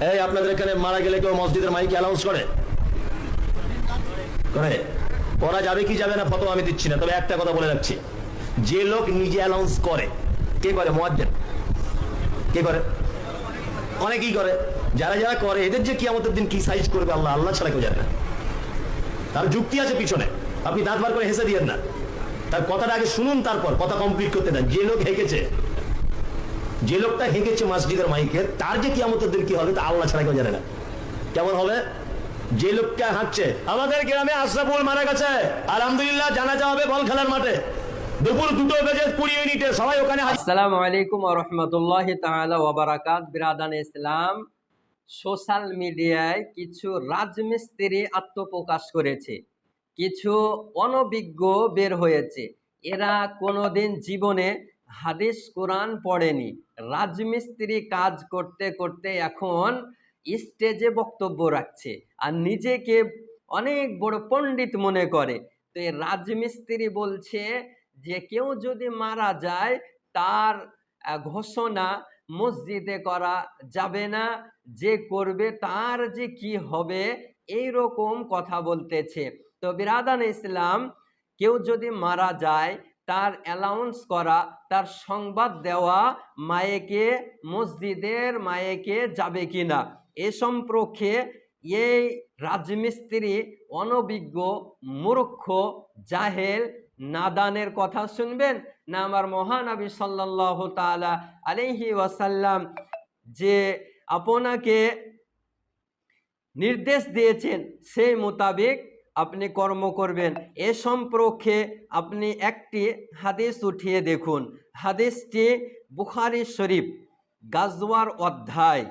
এই, আপনাদের এখানে মারা গেলে কেউ মসজিদের মাইক অ্যানাউন্স করে? করে? করা যাবে কি যাবে না ফটো আমি দিচ্ছি না, তবে একটা কথা বলে রাখছি। যে লোক নিজে অ্যানাউন্স করে, কে করে? মোয়াজ্জেন। কে করে? অনেকেই করে। যারা যারা করে, এদের যে কিয়ামতের দিন কি সাইজ করবে আল্লাহ আল্লাহ ছাড়া কেউ জানে না। তার যুক্তি আছে পিছনে। আপনি দাঁত বার করে হেসে দিয়েন না। তার কথাটা আগে শুনুন তারপর, কথা কমপ্লিট করতে দেন। যে লোক হেঁকেছে যে লোকটা হেঁকেছে মসজিদের মাইকে, তার যে কিয়ামতের দিন কি হবে, তা আল্লাহ ছাড়া কেউ জানে না। কেমন হবে? যে লোকটা হাঁটছে, আমাদের গ্রামে আশরাফুল মারা গেছে। আলহামদুলিল্লাহ জানা যাবে বল খেলার মাঠে। দুপুর দুটো বেজে কুড়ি সবাই ওখানে ইসলাম। সোশ্যাল মিডিয়ায় কিছু আত্মপ্রকাশ করেছে, কিছু অনভিজ্ঞ বের হয়েছে। এরা কোনোদিন জীবনে হাদিস কোরআন পড়েনি। রাজমিস্ত্রি কাজ করতে করতে এখন স্টেজে বক্তব্য রাখছে আর নিজেকে অনেক বড় পণ্ডিত মনে করে। তো এই রাজমিস্ত্রি বলছে যে, কেউ যদি মারা যায়, তার ঘোষণা মসজিদে করা যাবে না। যে করবে, তার যে কি হবে এই রকম কথা বলতেছে। তো বিরাদান ইসলাম, কেউ যদি মারা যায় তার অ্যালাউন্স করা, তার সংবাদ দেওয়া মায়েকে, মসজিদের মায়েকে যাবে কিনা? এ সম্পর্কে এই রাজমিস্ত্রি অনভিজ্ঞ, মূর্খ, জাহেল, নাদানের কথা শুনবেন? না আমার মহানবী সাল্লাহ তালা আলহি ওয়াসাল্লাম যে আপনাকে নির্দেশ দিয়েছেন সেই মোতাবেক আপনি কর্ম করবেন এ সম্পর্কে আপনি একটি হাদিস উঠিয়ে দেখুন হাদিসটি বুখারি শরীফ গাজওয়ার অধ্যায়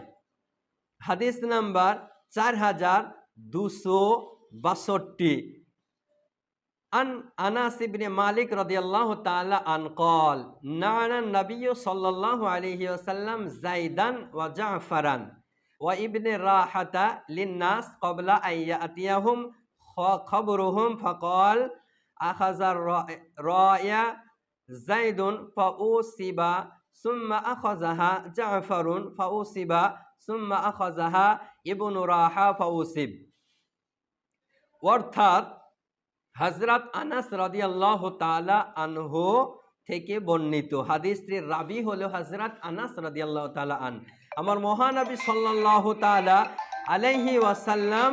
হাদিস নাম্বার চার হাজার দুশো বাষট্টি عن أنس بن مالك رضي الله تعالى عن قال نعن النبي صلى الله عليه وسلم زيدا وجعفرا وابن راحة للناس قبل أن يأتيهم خ- খবরুহুম ফকল আখাজার রয়া জাইদুন ফাউসিবা সুম্মা আখাজাহা জাফরুন ফাউসিবা সুম্মা আখাজাহা ইবনু রাহা ফাউসিব অর্থাৎ হজরত আনাস রদিয়াল্লাহ তালা আনহু থেকে বর্ণিত হাদিসটির রাবি হলো হজরত আনাস রদিয়াল্লাহ তালা আন আমার মহানবী সাল্লাহ তালা আলাইহি ওয়াসাল্লাম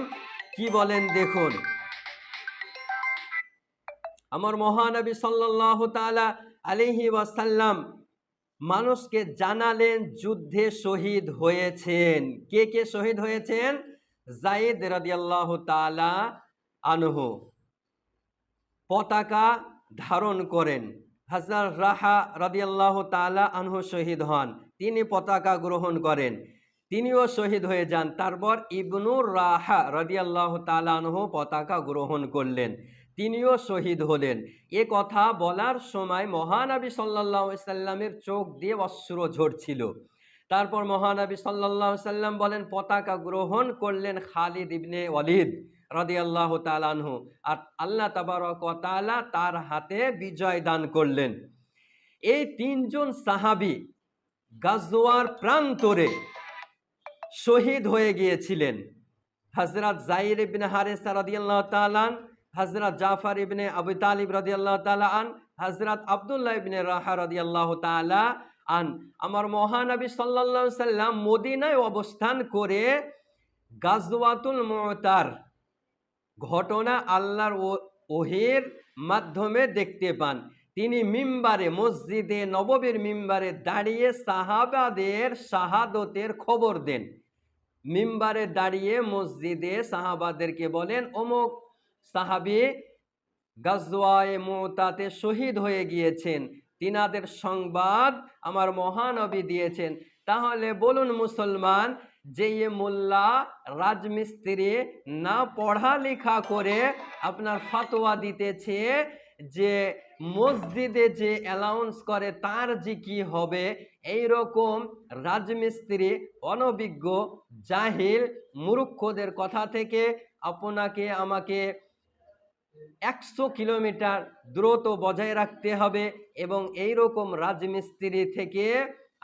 কি বলেন দেখুন। আমার মহানবী সাল্লাল্লাহু তাআলা আলাইহি ওয়াসাল্লাম মানুষকে জানালেন যুদ্ধে শহীদ হয়েছেন। কে কে শহীদ হয়েছেন? জায়েদ রাদিয়াল্লাহু তাআলা আনহু। পতাকা ধারণ করেন। হাজার রাহা রাদিয়াল্লাহ তালা আনহু শহীদ হন। তিনি পতাকা গ্রহণ করেন। তিনিও শহীদ হয়ে যান। তারপর ইবনুর রাহা রাদিয়াল্লাহ তাআলা আনহু পতাকা গ্রহণ করলেন। তিনিও শহীদ হলেন। এ কথা বলার সময় মহানবী আলাইহি সাল্লামের চোখ দিয়ে অশ্রু ঝরছিল। তারপর মহানবী আলাইহি সাল্লাম বলেন, পতাকা গ্রহণ করলেন খালিদ ইবনে ওয়ালিদ আল্লাহ তালানহু আর আল্লাহ তাবারক তাআলা তার হাতে বিজয় দান করলেন। এই তিনজন সাহাবি গাজওয়ার প্রান্তরে শহীদ হয়ে গিয়েছিলেন। হজরত জাইর ইবনে হারেসা রাদিয়াল্লাহ তালান হজরত জাফর ইবনে আবু তালিব রাদিয়াল্লাহ তাআলা আন হজরত আব্দুল্লাহ ইবনে রাহা রাদিয়াল্লাহ তাআলা আন। আমার মহানবী আলাইহি সাল্লাম মদিনায় অবস্থান করে গাজওয়াতুল মতার ঘটনা আল্লাহর ওহির মাধ্যমে দেখতে পান। তিনি মিম্বারে, মসজিদে, নববীর মিম্বারে দাঁড়িয়ে সাহাবাদের শাহাদতের খবর দেন। মিম্বারে দাঁড়িয়ে মসজিদে সাহাবাদেরকে বলেন, অমুক সাহাবি গাজওয়ায়ে মুতাতে শহীদ হয়ে গিয়েছেন। তিনাদের সংবাদ আমার মহানবী দিয়েছেন। তাহলে বলুন মুসলমান যে মোল্লা রাজমিস্ত্রি না পড়ালেখা করে আপনার ফতোয়া দিতেছে যে মসজিদে যে অ্যালাউন্স করে তার যে কি হবে এই রকম রাজমিস্ত্রি অনভিজ্ঞ, জাহিল, মূর্খদের কথা থেকে আপনাকে, আমাকে একশো কিলোমিটার দ্রুত বজায় রাখতে হবে এবং এই রকম রাজমিস্ত্রি থেকে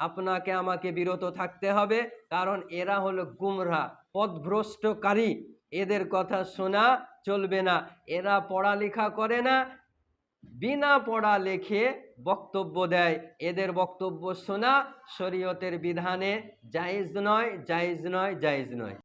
আপনাকে আমাকে বিরত থাকতে হবে, কারণ এরা হলো গুমরা পথভ্রষ্টকারী এদের কথা শোনা চলবে না। এরা পড়ালেখা করে না, বিনা পড়া লেখে বক্তব্য দেয়। এদের বক্তব্য শোনা শরীয়তের বিধানে জায়েজ নয় জায়েজ নয় জায়েজ নয়।